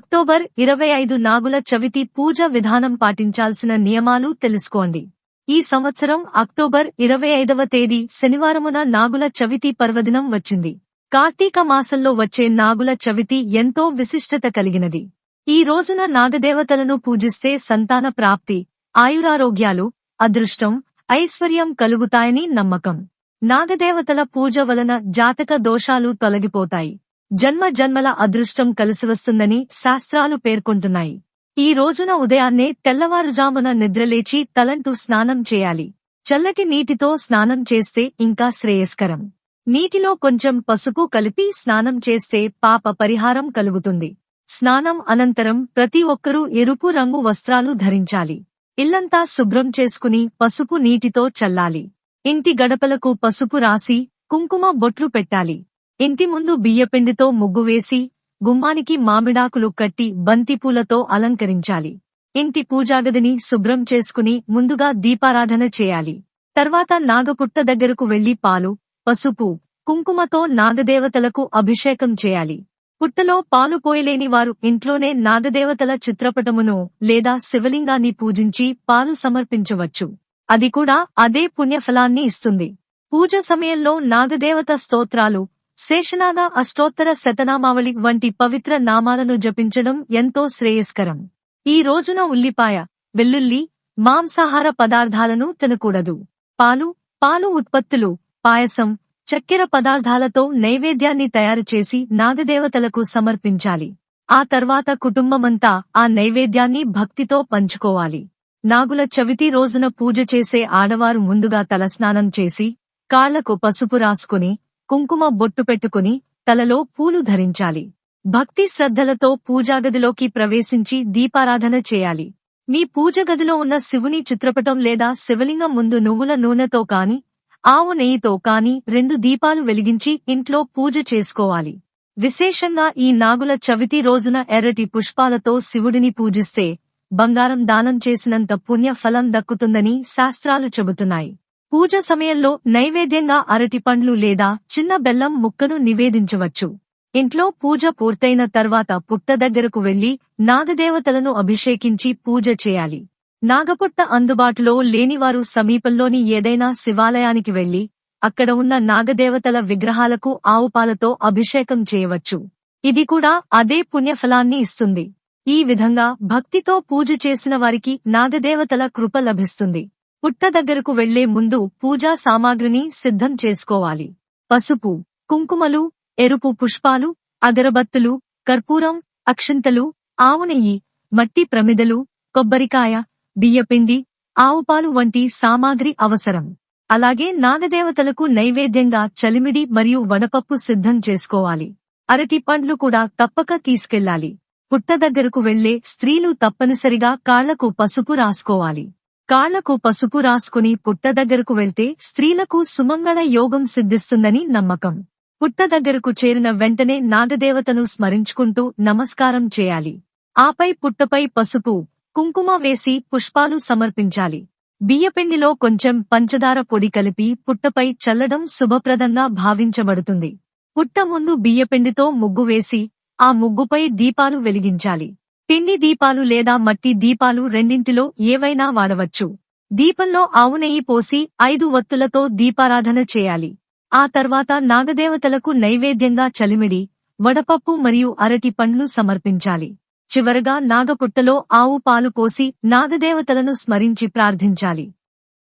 October ఇరవై ఐదు నాగుల చవితి పూజ విధానం పాటించాల్సిన నియమాలు తెలుసుకోండి. ఈ సంవత్సరం అక్టోబర్ ఇరవై ఐదవ తేదీ శనివారమున నాగుల చవితి పర్వదినం వచ్చింది. కార్తీక మాసంలో వచ్చే నాగుల చవితి ఎంతో విశిష్టత కలిగినది. ఈ రోజున నాగదేవతలను పూజిస్తే సంతాన ప్రాప్తి ఆయురారోగ్యాలు అదృష్టం ఐశ్వర్యం కలుగుతాయని నమ్మకం. నాగదేవతల పూజ వలన జాతక దోషాలు తొలగిపోతాయి. జన్మ జన్మల అదృష్టం కలిసివస్తుందని శాస్త్రాలు పేర్కొంటున్నాయి. ఈ రోజున ఉదయాన్నే తెల్లవారుజామున నిద్రలేచి తలంటూ స్నానం చేయాలి. చల్లటి నీటితో స్నానం చేస్తే ఇంకా శ్రేయస్కరం. నీటిలో కొంచెం పసుపు కలిపి స్నానం చేస్తే పాప పరిహారం కలుగుతుంది. స్నానం అనంతరం ప్రతి ఒక్కరూ ఎరుపు రంగు వస్త్రాలు ధరించాలి. ఇల్లంతా శుభ్రం చేసుకుని పసుపు నీటితో చల్లాలి. ఇంటి గడపలకు పసుపు రాసి కుంకుమ బొట్లు పెట్టాలి. ఇంటి ముందు బియ్యపిండితో ముగ్గు వేసి గుమ్మానికి మామిడాకులు కట్టి బంతిపూలతో అలంకరించాలి. ఇంటి పూజాగదిని శుభ్రం చేసుకుని ముందుగా దీపారాధన చేయాలి. తర్వాత నాగపుట్ట దగ్గరకు వెళ్ళి పాలు పసుపు కుంకుమతో నాగదేవతలకు అభిషేకం చేయాలి. పుట్టలో పాలు పోయలేని వారు ఇంట్లోనే నాగదేవతల చిత్రపటమును లేదా శివలింగాన్ని పూజించి పాలు సమర్పించవచ్చు. అది కూడా అదే పుణ్యఫలాన్ని ఇస్తుంది. పూజ సమయంలో నాగదేవత స్తోత్రాలు శేషనాగ అష్టోత్తర శతనామావళి వంటి పవిత్ర నామాలను జపించడం ఎంతో శ్రేయస్కరం. ఈ రోజున ఉల్లిపాయ వెల్లుల్లి మాంసాహార పదార్థాలను తినకూడదు. పాలు పాలు ఉత్పత్తులు పాయసం చక్కెర పదార్థాలతో నైవేద్యాన్ని తయారు చేసి నాగదేవతలకు సమర్పించాలి. ఆ తర్వాత కుటుంబమంతా ఆ నైవేద్యాన్ని భక్తితో పంచుకోవాలి. నాగుల చవితి రోజున పూజ చేసే ఆడవారు ముందుగా తలస్నానం చేసి కాళ్ళకు పసుపు రాసుకుని కుంకుమ బొట్టు పెట్టుకుని తలలో పూలు ధరించాలి. భక్తి శ్రద్ధలతో పూజాగదిలోకి ప్రవేశించి దీపారాధన చేయాలి. మీ పూజగదిలో ఉన్న శివుని చిత్రపటం లేదా శివలింగం ముందు నువ్వుల నూనెతో కాని ఆవు నెయ్యితో కాని రెండు దీపాలు వెలిగించి ఇంట్లో పూజ చేసుకోవాలి. విశేషంగా ఈ నాగుల చవితి రోజున ఎర్రటి పుష్పాలతో శివుడిని పూజిస్తే బంగారం దానం చేసినంత పుణ్య ఫలం దక్కుతుందని శాస్త్రాలు చెబుతున్నాయి. పూజ సమయంలో నైవేద్యంగా అరటి పండ్లు లేదా చిన్న బెల్లం ముక్కను నివేదించవచ్చు. ఇంట్లో పూజ పూర్తయిన తర్వాత పుట్ట దగ్గరకు వెళ్ళి నాగదేవతలను అభిషేకించి పూజ చేయాలి. నాగపుట్ట అందుబాటులో లేనివారు సమీపంలోని ఏదైనా శివాలయానికి వెళ్ళి అక్కడ ఉన్న నాగదేవతల విగ్రహాలకు ఆవుపాలతో అభిషేకం చేయవచ్చు. ఇది కూడా అదే పుణ్యఫలాన్ని ఇస్తుంది. ఈ విధంగా భక్తితో పూజ చేసిన వారికి నాగదేవతల కృప లభిస్తుంది. పుట్ట దగ్గరకు వెళ్ళే ముందు పూజా సామాగ్రిని సిద్ధం చేసుకోవాలి. పసుపు కుంకుమలు ఎరుపు పుష్పాలు అగరబత్తులు కర్పూరం అక్షంతలు ఆవునెయ్యి మట్టి ప్రమిదలు కొబ్బరికాయ బియ్యపిండి ఆవుపాలు వంటి సామాగ్రి అవసరం. అలాగే నాగదేవతలకు నైవేద్యంగా చలిమిడి మరియు వడపప్పు సిద్ధం చేసుకోవాలి. అరటి పండ్లు కూడా తప్పక తీసుకెళ్ళాలి పుట్ట దగ్గరకు వెళ్ళే స్త్రీలు తప్పనిసరిగా కాళ్ళకు పసుపు రాసుకోవాలి. కాళ్ళకు పసుపు రాసుకుని పుట్ట దగ్గరకు వెళ్తే స్త్రీలకు సుమంగళ యోగం సిద్ధిస్తుందని నమ్మకం. పుట్ట దగ్గరకు చేరిన వెంటనే నాగదేవతను స్మరించుకుంటూ నమస్కారం చేయాలి. ఆపై పుట్టపై పసుపు కుంకుమ వేసి పుష్పాలు సమర్పించాలి. బియ్యపిండిలో కొంచెం పంచదార పొడి కలిపి పుట్టపై చల్లడం శుభప్రదంగా భావించబడుతుంది. పుట్ట ముందు బియ్యపిండితో ముగ్గు వేసి ఆ ముగ్గుపై దీపాలు వెలిగించాలి. పిండి దీపాలు లేదా మట్టి దీపాలు రెండింటిలో ఏవైనా వాడవచ్చు. దీపంలో ఆవు నెయ్యి పోసి ఐదు వత్తులతో దీపారాధన చేయాలి. ఆ తర్వాత నాగదేవతలకు నైవేద్యంగా చలిమిడి వడపప్పు మరియు అరటి పండ్లు సమర్పించాలి. చివరగా నాగపుట్టలో ఆవు పాలు పోసి నాగదేవతలను స్మరించి ప్రార్థించాలి.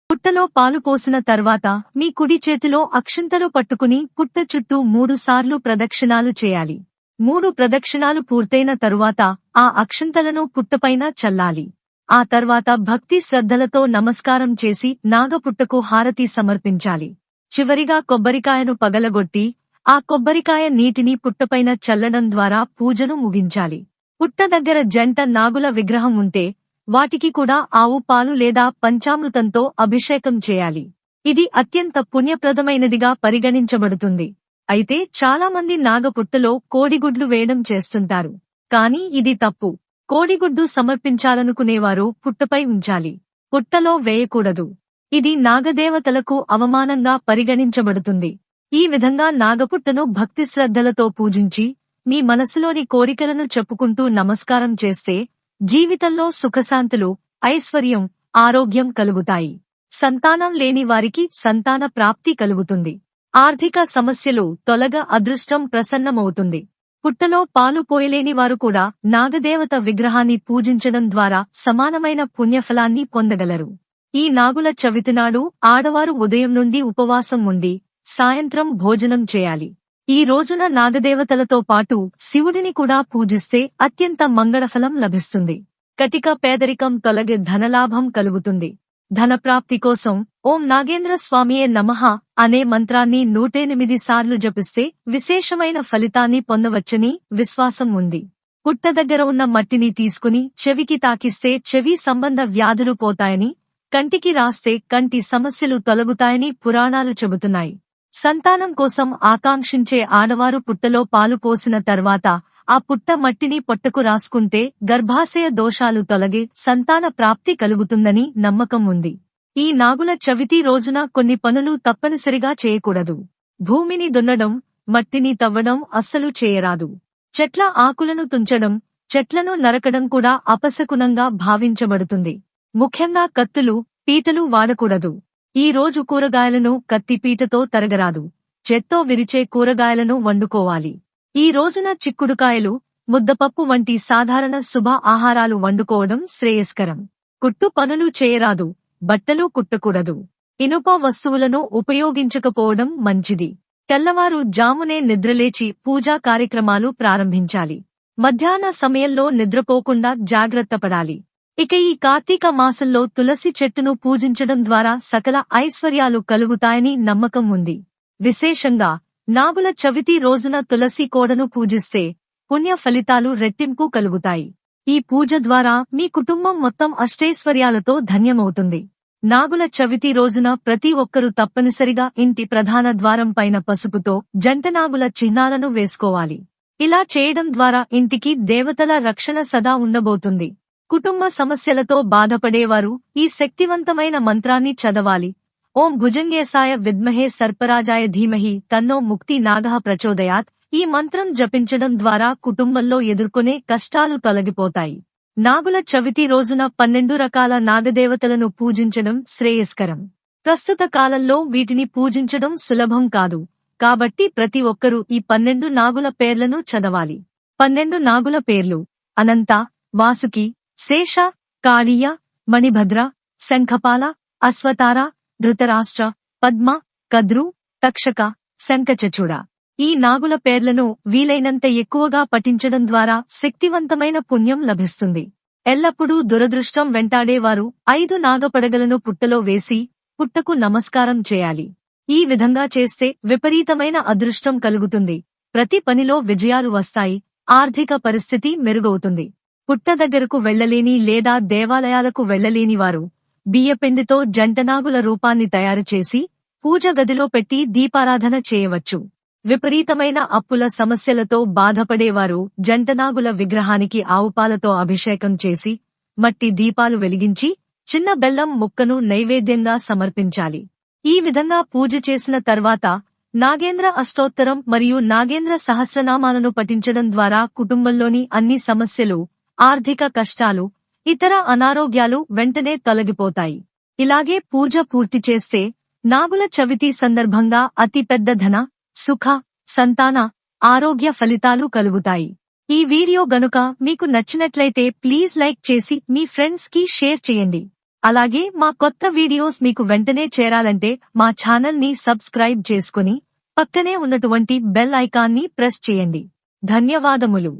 పుట్టలో పాలు పోసిన తర్వాత మీ కుడి చేతిలో అక్షంతలు పట్టుకుని పుట్ట చుట్టూ మూడు సార్లు ప్రదక్షిణాలు చేయాలి. మూడు ప్రదక్షిణాలు పూర్తయిన తరువాత ఆ అక్షంతలను పుట్టపైన చల్లాలి. ఆ తర్వాత భక్తి శ్రద్ధలతో నమస్కారం చేసి నాగపుట్టకు హారతి సమర్పించాలి. చివరిగా కొబ్బరికాయను పగలగొట్టి ఆ కొబ్బరికాయ నీటిని పుట్టపైన చల్లడం ద్వారా పూజను ముగించాలి. పుట్ట దగ్గర జంట నాగుల విగ్రహం ఉంటే వాటికి కూడా ఆవు పాలు లేదా పంచామృతంతో అభిషేకం చేయాలి. ఇది అత్యంత పుణ్యప్రదమైనదిగా పరిగణించబడుతుంది. అయితే చాలామంది నాగపుట్టలో కోడిగుడ్లు వేయడం చేస్తుంటారు. కాని ఇది తప్పు. కోడిగుడ్డు సమర్పించాలనుకునేవారు పుట్టపై ఉంచాలి. పుట్టలో వేయకూడదు. ఇది నాగదేవతలకు అవమానంగా పరిగణించబడుతుంది. ఈ విధంగా నాగపుట్టను భక్తి శ్రద్ధలతో పూజించి మీ మనసులోని కోరికలను చెప్పుకుంటూ నమస్కారం చేస్తే జీవితంలో సుఖశాంతులు ఐశ్వర్యం ఆరోగ్యం కలుగుతాయి. సంతానం లేని వారికి సంతాన ప్రాప్తి కలుగుతుంది. ఆర్థిక సమస్యలు తొలగ అదృష్టం ప్రసన్నమవుతుంది. పుట్టలో పాలు పోయలేని వారు కూడా నాగదేవత విగ్రహాన్ని పూజించడం ద్వారా సమానమైన పుణ్యఫలాన్ని పొందగలరు. ఈ నాగుల చవితినాడు ఆడవారు ఉదయం నుండి ఉపవాసం ఉండి సాయంత్రం భోజనం చేయాలి. ఈ రోజున నాగదేవతలతో పాటు శివుడిని కూడా పూజిస్తే అత్యంత మంగళఫలం లభిస్తుంది. కటిక పేదరికం తొలగి ధనలాభం కలుగుతుంది. ధనప్రాప్తి కోసం ఓం నాగేంద్ర స్వామియే నమః అనే మంత్రాన్ని నూటెనిమిది సార్లు జపిస్తే విశేషమైన ఫలితాన్ని పొందవచ్చని విశ్వాసం ఉంది. పుట్ట దగ్గర ఉన్న మట్టిని తీసుకుని చెవికి తాకిస్తే చెవి సంబంధ వ్యాధులు పోతాయని కంటికి రాస్తే కంటి సమస్యలు తొలగుతాయని పురాణాలు చెబుతున్నాయి. సంతానం కోసం ఆకాంక్షించే ఆడవారు పుట్టలో పాలు పోసిన తర్వాత ఆ పుట్ట మట్టిని పొట్టకు రాసుకుంటే గర్భాశయ దోషాలు తొలగి సంతాన ప్రాప్తి కలుగుతుందని నమ్మకం ఉంది. ఈ నాగుల చవితి రోజున కొన్ని పనులు తప్పనిసరిగా చేయకూడదు. భూమిని దున్నడం మట్టిని తవ్వడం అస్సలు చేయరాదు. చెట్ల ఆకులను తుంచడం చెట్లను నరకడం కూడా అపశకునంగా భావించబడుతుంది. ముఖ్యంగా కత్తులు పీటలు వాడకూడదు. ఈ రోజు కూరగాయలను కత్తిపీటతో తరగరాదు. చెత్తో విరిచే కూరగాయలను వండుకోవాలి. ఈ రోజున చిక్కుడుకాయలు ముద్దపప్పు వంటి సాధారణ శుభ ఆహారాలు వండుకోవడం శ్రేయస్కరం. కుట్టు పనులు చేయరాదు బట్టలు కుట్టకూడదు. ఇనుప వస్తువులను ఉపయోగించకపోవడం మంచిది. తెల్లవారు జామునే నిద్రలేచి పూజా కార్యక్రమాలు ప్రారంభించాలి. మధ్యాహ్న సమయంలో నిద్రపోకుండా జాగ్రత్త పడాలి. ఇక ఈ కార్తీక మాసంలో తులసి చెట్టును పూజించడం ద్వారా సకల ఐశ్వర్యాలు కలుగుతాయని నమ్మకం ఉంది. విశేషంగా నాగుల చవితి రోజున తులసి కోడను పూజిస్తే పుణ్య ఫలితాలు రెట్టింపు కలుగుతాయి. ఈ పూజ ద్వారా మీ కుటుంబం మొత్తం అష్టైశ్వర్యాలతో ధన్యమవుతుంది. నాగుల చవితి రోజున ప్రతి ఒక్కరూ తప్పనిసరిగా ఇంటి ప్రధాన ద్వారం పైన పసుపుతో జంటనాగుల చిహ్నాలను వేసుకోవాలి. ఇలా చేయడం ద్వారా ఇంటికి దేవతల రక్షణ సదా ఉండబోతుంది. కుటుంబ సమస్యలతో బాధపడేవారు ఈ శక్తివంతమైన మంత్రాన్ని చదవాలి. ఓం భుజంగేశాయ విద్మహే సర్పరాజాయ ధీమహి తన్నో ముక్తి నాగః ప్రచోదయాత్. ఈ మంత్రం జపించడం ద్వారా కుటుంబంలో ఎదుర్కొనే కష్టాలు తొలగిపోతాయి. నాగుల చవితి రోజున పన్నెండు రకాల నాగదేవతలను పూజించడం శ్రేయస్కరం. ప్రస్తుత కాలంలో వీటిని పూజించడం సులభం కాదు. కాబట్టి ప్రతి ఒక్కరూ ఈ పన్నెండు నాగుల పేర్లను చదవాలి. పన్నెండు నాగుల పేర్లు. అనంత వాసుకి శేష కాళీయ మణిభద్ర శంఖపాల అశ్వతార ధృతరాష్ట్ర పద్మ కద్రు తక్షక శంఖచూడ ఈ నాగుల పేర్లను వీలైనంత ఎక్కువగా పఠించడం ద్వారా శక్తివంతమైన పుణ్యం లభిస్తుంది. ఎల్లప్పుడూ దురదృష్టం వెంటాడేవారు ఐదు నాగపడగలను పుట్టలో వేసి పుట్టకు నమస్కారం చేయాలి. ఈ విధంగా చేస్తే విపరీతమైన అదృష్టం కలుగుతుంది. ప్రతి పనిలో విజయాలు వస్తాయి ఆర్థిక పరిస్థితి మెరుగవుతుంది. పుట్ట దగ్గరకు వెళ్ళలేని లేదా దేవాలయాలకు వెళ్ళలేని వారు బియ్యపిండితో జంటనాగుల రూపాన్ని తయారు చేసి పూజ గదిలో పెట్టి దీపారాధన చేయవచ్చు. విపరీతమైన అప్పుల సమస్యలతో బాధపడేవారు జంటనాగుల విగ్రహానికి ఆవుపాలతో అభిషేకం చేసి మట్టి దీపాలు వెలిగించి చిన్న బెల్లం ముక్కను నైవేద్యంగా సమర్పించాలి. ఈ విధంగా పూజ చేసిన తర్వాత నాగేంద్ర అష్టోత్తరం మరియు నాగేంద్ర సహస్రనామాలను పఠించడం ద్వారా కుటుంబంలోని అన్ని సమస్యలు ఆర్థిక కష్టాలు ఇతర అనారోగ్యాలు వెంటనే తొలగిపోతాయి. ఇలాగే పూజ పూర్తి చేస్తే నాగుల చవితి సందర్భంగా అతి పెద్ద ధన సుఖ సంతాన ఆరోగ్య ఫలితాలు కలుగుతాయి. ఈ వీడియో గనుక మీకు నచ్చినట్లయితే ప్లీజ్ లైక్ చేసి మీ ఫ్రెండ్స్కి షేర్ చేయండి. అలాగే మా కొత్త వీడియోస్ మీకు వెంటనే చేరాలంటే మా ఛానల్ని సబ్స్క్రైబ్ చేసుకుని పక్కనే ఉన్నటువంటి బెల్ ఐకాన్ని ప్రెస్ చేయండి. ధన్యవాదములు.